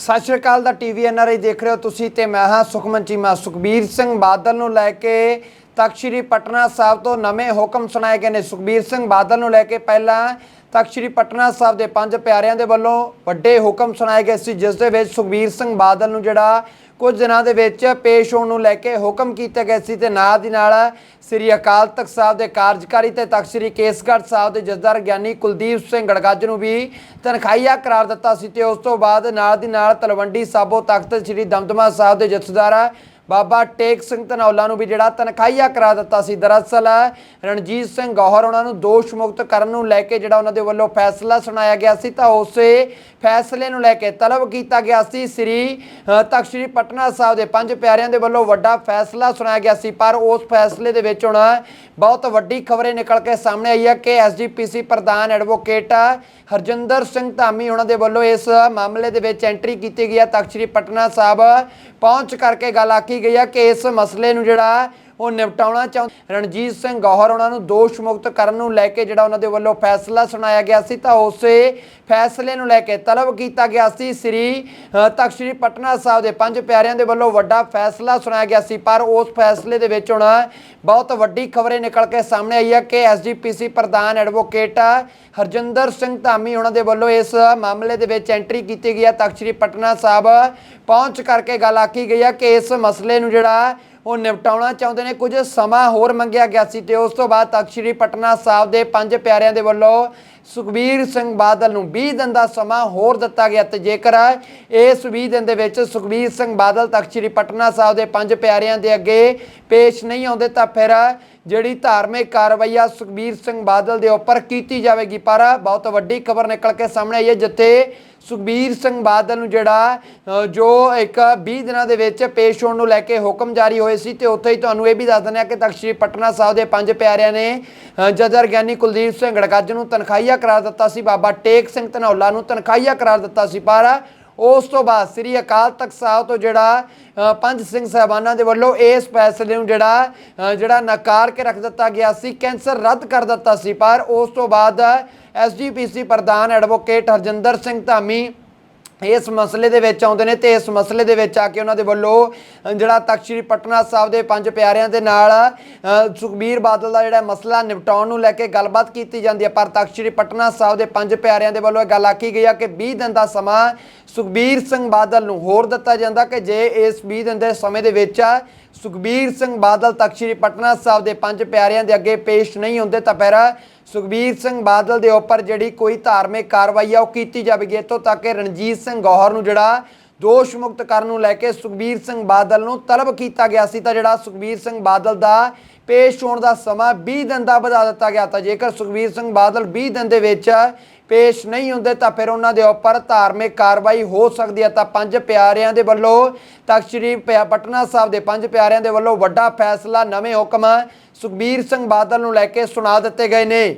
ਸਤਿ ਸ਼੍ਰੀ ਅਕਾਲ ਦਾ TV NRI ਦੇਖ ਰਹੇ ਹੋ ਤੁਸੀਂ ਤੇ ਮੈਂ ਹਾਂ ਸੁਖਮਨ ਚੀਮਾ ਸੁਖਬੀਰ ਸਿੰਘ ਬਾਦਲ ਨੂੰ ਲੈ ਕੇ ਤਖਤ ਸ੍ਰੀ ਪਟਨਾ ਸਾਹਿਬ ਤੋਂ ਨਵੇਂ ਹੁਕਮ ਸੁਣਾਏ ਗਏ ਨੇ। ਸੁਖਬੀਰ ਸਿੰਘ ਬਾਦਲ ਨੂੰ ਲੈ ਕੇ ਪਹਿਲਾਂ ਤਖਤ ਸ੍ਰੀ ਪਟਨਾ ਸਾਹਿਬ ਦੇ ਪੰਜ ਪਿਆਰਿਆਂ ਦੇ ਵੱਲੋਂ ਵੱਡੇ ਹੁਕਮ ਸੁਣਾਏ ਗਏ ਸੀ, ਜਿਸ ਦੇ ਵਿੱਚ ਸੁਖਬੀਰ ਸਿੰਘ ਬਾਦਲ ਨੂੰ ਜਿਹੜਾ ਕੁਝ ਦਿਨਾਂ ਦੇ ਵਿੱਚ ਪੇਸ਼ ਹੋਣ ਨੂੰ ਲੈ ਕੇ ਹੁਕਮ ਕੀਤੇ ਗਏ ਸੀ ਤੇ ਨਾਲ ਦੀ ਨਾਲ ਸ੍ਰੀ ਅਕਾਲ ਤਖਤ ਸਾਹਿਬ ਦੇ ਕਾਰਜਕਾਰੀ ਤੇ ਤਖਤ ਸ੍ਰੀ ਕੇਸਗੜ੍ਹ ਸਾਹਿਬ ਦੇ ਜਥੇਦਾਰ ਗਿਆਨੀ ਕੁਲਦੀਪ ਸਿੰਘ ਗੜਗੱਜ ਨੂੰ ਵੀ ਤਨਖਾਹੀਆ ਕਰਾਰ ਦਿੱਤਾ ਸੀ ਤੇ ਉਸ ਤੋਂ ਬਾਅਦ ਨਾਲ ਦੀ ਨਾਲ ਤਲਵੰਡੀ ਸਾਬੋ ਤਖਤ ਸ੍ਰੀ ਦਮਦਮਾ ਸਾਹਿਬ ਦੇ ਜਥੇਦਾਰ ਬਾਬਾ ਟੇਕ ਸਿੰਘ ਧਨੌਲਾ ਨੂੰ ਵੀ ਜਿਹੜਾ ਤਨਖਾਹੀਆ ਕਰਾ ਦਿੱਤਾ ਸੀ। ਦਰਅਸਲ ਰਣਜੀਤ ਸਿੰਘ ਗੌਹਰ ਉਹਨਾਂ ਨੂੰ ਦੋਸ਼ ਮੁਕਤ ਕਰਨ ਨੂੰ ਲੈ ਕੇ ਜਿਹੜਾ ਉਹਨਾਂ ਦੇ ਵੱਲੋਂ ਫੈਸਲਾ ਸੁਣਾਇਆ ਗਿਆ ਸੀ ਤਾਂ ਉਸੇ ਫੈਸਲੇ ਨੂੰ ਲੈ ਕੇ ਤਲਬ ਕੀਤਾ ਗਿਆ ਸੀ। ਸ੍ਰੀ ਤਖਤ ਸ੍ਰੀ ਪਟਨਾ ਸਾਹਿਬ ਦੇ ਪੰਜ ਪਿਆਰਿਆਂ ਦੇ ਵੱਲੋਂ ਵੱਡਾ ਫੈਸਲਾ ਸੁਣਾਇਆ ਗਿਆ ਸੀ। ਪਰ ਉਸ ਫੈਸਲੇ ਦੇ ਵਿੱਚ ਹੁਣ ਬਹੁਤ ਵੱਡੀ ਖਬਰੇ ਨਿਕਲ ਕੇ ਸਾਹਮਣੇ ਆਈ ਹੈ ਕਿ ਐਸਜੀਪੀਸੀ ਪ੍ਰਧਾਨ ਐਡਵੋਕੇਟ ਹਰਜਿੰਦਰ ਸਿੰਘ ਧਾਮੀ ਉਹਨਾਂ ਦੇ ਵੱਲੋਂ ਇਸ ਮਾਮਲੇ ਦੇ ਵਿੱਚ ਐਂਟਰੀ ਕੀਤੀ ਗਈ ਹੈ। ਤਖਤ ਸ੍ਰੀ ਪਟਨਾ ਸਾਹਿਬ ਪਹੁੰਚ ਕਰਕੇ ਗੱਲ ਆਖੀ ਗਈ ਆ ਕਿ ਇਸ ਮਸਲੇ ਨੂੰ ਜਿਹੜਾ ਉਹ ਨਿਪਟਾਉਣਾ ਚਾਹੁੰਦੇ ਰਣਜੀਤ ਸਿੰਘ ਗੌਹਰ ਉਹਨਾਂ ਨੂੰ ਦੋਸ਼ ਮੁਕਤ ਕਰਨ ਨੂੰ ਲੈ ਕੇ ਜਿਹੜਾ ਉਹਨਾਂ ਦੇ ਵੱਲੋਂ ਫੈਸਲਾ ਸੁਣਾਇਆ ਗਿਆ ਸੀ, ਤਾਂ ਉਸੇ ਫੈਸਲੇ ਨੂੰ ਲੈ ਕੇ ਤਲਬ ਕੀਤਾ ਗਿਆ ਸੀ। ਸ੍ਰੀ ਤਖਤ ਸ੍ਰੀ ਪਟਨਾ ਸਾਹਿਬ ਦੇ ਪੰਜ ਪਿਆਰਿਆਂ ਦੇ ਵੱਲੋਂ ਵੱਡਾ ਫੈਸਲਾ ਸੁਣਾਇਆ ਗਿਆ ਸੀ, ਪਰ ਉਸ ਫੈਸਲੇ ਦੇ ਵਿੱਚ ਹੁਣ ਬਹੁਤ ਵੱਡੀ ਖਬਰੇ ਨਿਕਲ ਕੇ ਸਾਹਮਣੇ ਆਈ ਹੈ ਕਿ ਐਸਜੀਪੀਸੀ ਪ੍ਰਧਾਨ ਐਡਵੋਕੇਟ ਹਰਜਿੰਦਰ ਸਿੰਘ ਧਾਮੀ ਉਹਨਾਂ ਦੇ ਵੱਲੋਂ ਇਸ ਮਾਮਲੇ ਦੇ ਵਿੱਚ ਐਂਟਰੀ ਕੀਤੀ ਗਈ ਹੈ। ਤਖਤ ਸ੍ਰੀ ਪਟਨਾ ਸਾਹਿਬ ਪਹੁੰਚ ਕਰਕੇ ਗੱਲ ਆਖੀ ਗਈ ਹੈ ਕਿ ਇਸ ਮਸਲੇ ਨੂੰ ਜਿਹੜਾ ਉਹ ਨਿਪਟਾਉਣਾ ਚਾਹੁੰਦੇ ਨੇ। ਕੁਝ ਸਮਾਂ ਹੋਰ ਮੰਗਿਆ ਗਿਆ ਸੀ ਤੇ ਉਸ ਤੋਂ ਬਾਅਦ ਤਖਤ ਸ੍ਰੀ ਪਟਨਾ ਸਾਹਿਬ ਦੇ ਪੰਜ ਪਿਆਰਿਆਂ ਦੇ ਵੱਲੋਂ ਸੁਖਬੀਰ ਸਿੰਘ ਬਾਦਲ ਨੂੰ 20 ਦਿਨ ਦਾ ਸਮਾਂ ਹੋਰ ਦਿੱਤਾ ਗਿਆ ਤੇ ਜੇਕਰ ਇਸ 20 ਦਿਨ ਦੇ ਵਿੱਚ ਸੁਖਬੀਰ ਸਿੰਘ ਬਾਦਲ ਤਖਤ ਸ੍ਰੀ ਪਟਨਾ ਸਾਹਿਬ ਦੇ ਪੰਜ ਪਿਆਰਿਆਂ ਦੇ ਅੱਗੇ ਪੇਸ਼ ਨਹੀਂ ਆਉਂਦੇ ਤਾਂ ਫਿਰ ਜਿਹੜੀ ਧਾਰਮਿਕ ਕਾਰਵਾਈ ਆ ਸੁਖਬੀਰ ਸਿੰਘ ਬਾਦਲ ਦੇ ਉੱਪਰ ਕੀਤੀ ਜਾਵੇਗੀ। ਪਰ ਬਹੁਤ ਵੱਡੀ ਖਬਰ ਨਿਕਲ ਕੇ ਸਾਹਮਣੇ ਆਈ ਹੈ, ਜਿੱਥੇ ਸੁਖਬੀਰ ਸਿੰਘ ਬਾਦਲ ਨੂੰ ਜਿਹੜਾ ਜੋ ਇੱਕ 20 ਦਿਨਾਂ ਦੇ ਵਿੱਚ ਪੇਸ਼ ਹੋਣ ਨੂੰ ਲੈ ਕੇ ਹੁਕਮ ਜਾਰੀ ਹੋਏ ਸੀ ਤੇ ਉੱਥੇ ਹੀ ਤੁਹਾਨੂੰ ਇਹ ਵੀ ਦੱਸ ਦਿੰਦੇ ਆ ਕਿ ਤਖਤ ਸ੍ਰੀ ਪਟਨਾ ਸਾਹਿਬ ਦੇ ਪੰਜ ਪਿਆਰਿਆਂ ਨੇ ਜਦਰ ਗਿਆਨੀ ਕੁਲਦੀਪ ਸਿੰਘ ਗੜਗੱਜ ਨੂੰ ਤਨਖਾਹੀਆ ਕਰਾਰ ਦਿੱਤਾ ਸੀ ਬਾਬਾ ਟੇਕ ਸਿੰਘ ਧਨੌਲਾ ਨੂੰ, ਤਨਖਾਹੀਆ ਕਰਾਰ ਦਿੱਤਾ ਸੀ ਪਰ ਉਸ ਤੋਂ ਬਾਅਦ ਸ੍ਰੀ ਅਕਾਲ ਤਖਤ ਸਾਹਿਬ ਤੋਂ ਜਿਹੜਾ ਪੰਜ ਸਿੰਘ ਸਾਹਿਬਾਨਾਂ ਦੇ ਵੱਲੋਂ ਇਸ ਫੈਸਲੇ ਨੂੰ ਜਿਹੜਾ ਜਿਹੜਾ ਨਕਾਰ ਕੇ ਰੱਖ ਦਿੱਤਾ ਗਿਆ ਸੀ, ਕੈਂਸਰ ਰੱਦ ਕਰ ਦਿੱਤਾ ਸੀ ਪਰ ਉਸ ਤੋਂ ਬਾਅਦ ਐਸਜੀਪੀਸੀ ਪ੍ਰਧਾਨ ਐਡਵੋਕੇਟ ਹਰਜਿੰਦਰ ਸਿੰਘ ਧਾਮੀ ਇਸ ਮਸਲੇ ਦੇ ਵਿੱਚ ਆਉਂਦੇ ਨੇ ਤੇ ਇਸ ਮਸਲੇ ਦੇ ਵਿੱਚ ਆ ਕੇ ਉਹਨਾਂ ਦੇ ਵੱਲੋਂ ਜਿਹੜਾ ਤਖਤ ਸ੍ਰੀ ਪਟਨਾ ਸਾਹਿਬ ਦੇ ਪੰਜ ਪਿਆਰਿਆਂ ਦੇ ਨਾਲ ਸੁਖਬੀਰ ਬਾਦਲ ਦਾ ਜਿਹੜਾ ਮਸਲਾ ਨਿਪਟਾਉਣ ਨੂੰ ਲੈ ਕੇ ਗੱਲਬਾਤ ਕੀਤੀ ਜਾਂਦੀ ਹੈ। ਪਰ ਤਖਤ ਸ੍ਰੀ ਪਟਨਾ ਸਾਹਿਬ ਦੇ ਪੰਜ ਪਿਆਰਿਆਂ ਦੇ ਵੱਲੋਂ ਇਹ ਗੱਲ ਆਖੀ ਗਈ ਆ ਕਿ 20 ਦਿਨ ਦਾ ਸਮਾਂ ਸੁਖਬੀਰ ਸਿੰਘ ਬਾਦਲ ਨੂੰ ਹੋਰ ਦਿੱਤਾ ਜਾਂਦਾ ਕਿ ਜੇ ਇਸ 20 ਦਿਨ ਦੇ ਸਮੇਂ ਦੇ ਵਿੱਚ ਸੁਖਬੀਰ ਸਿੰਘ ਬਾਦਲ ਤਖਤ ਸ੍ਰੀ ਪਟਨਾ ਸਾਹਿਬ ਦੇ ਪੰਜ ਪਿਆਰਿਆਂ ਦੇ ਅੱਗੇ ਪੇਸ਼ ਨਹੀਂ ਹੁੰਦੇ ਤਾਂ ਫਿਰ ਸੁਖਬੀਰ ਸਿੰਘ ਬਾਦਲ ਦੇ ਉੱਪਰ ਜਿਹੜੀ ਕੋਈ ਧਾਰਮਿਕ ਕਾਰਵਾਈ ਆ, ਉਹ ਕੀਤੀ ਜਾਵੇਗੀ। ਇੱਥੋਂ ਤੱਕ ਕਿ ਰਣਜੀਤ ਸਿੰਘ ਗੌਹਰ ਨੂੰ ਜਿਹੜਾ ਦੋਸ਼ ਮੁਕਤ ਕਰਨ ਨੂੰ ਲੈ ਕੇ ਸੁਖਬੀਰ ਸਿੰਘ ਬਾਦਲ ਨੂੰ ਤਲਬ ਕੀਤਾ ਗਿਆ ਸੀ, ਤਾਂ ਜਿਹੜਾ ਸੁਖਬੀਰ ਸਿੰਘ ਬਾਦਲ ਦਾ ਪੇਸ਼ ਹੋਣ ਦਾ ਸਮਾਂ 20 ਦਿਨ ਦਾ ਵਧਾ ਦਿੱਤਾ ਗਿਆ। ਤਾਂ ਜੇਕਰ ਸੁਖਬੀਰ ਸਿੰਘ ਬਾਦਲ 20 ਦਿਨ ਦੇ ਵਿੱਚ ਪੇਸ਼ ਨਹੀਂ ਹੁੰਦੇ ਤਾਂ ਫਿਰ ਉਹਨਾਂ ਦੇ ਉੱਪਰ ਧਾਰਮਿਕ ਕਾਰਵਾਈ ਹੋ ਸਕਦੀ ਹੈ। ਤਾਂ ਪੰਜ ਪਿਆਰਿਆਂ ਦੇ ਵੱਲੋਂ ਤਖਤ ਸ੍ਰੀ ਪ- ਪਟਨਾ ਸਾਹਿਬ ਦੇ ਪੰਜ ਪਿਆਰਿਆਂ ਦੇ ਵੱਲੋਂ ਵੱਡਾ ਫੈਸਲਾ, ਨਵੇਂ ਹੁਕਮ ਸੁਖਬੀਰ ਸਿੰਘ ਬਾਦਲ ਨੂੰ ਲੈ ਕੇ ਸੁਣਾ ਦਿੱਤੇ ਗਏ ਨੇ।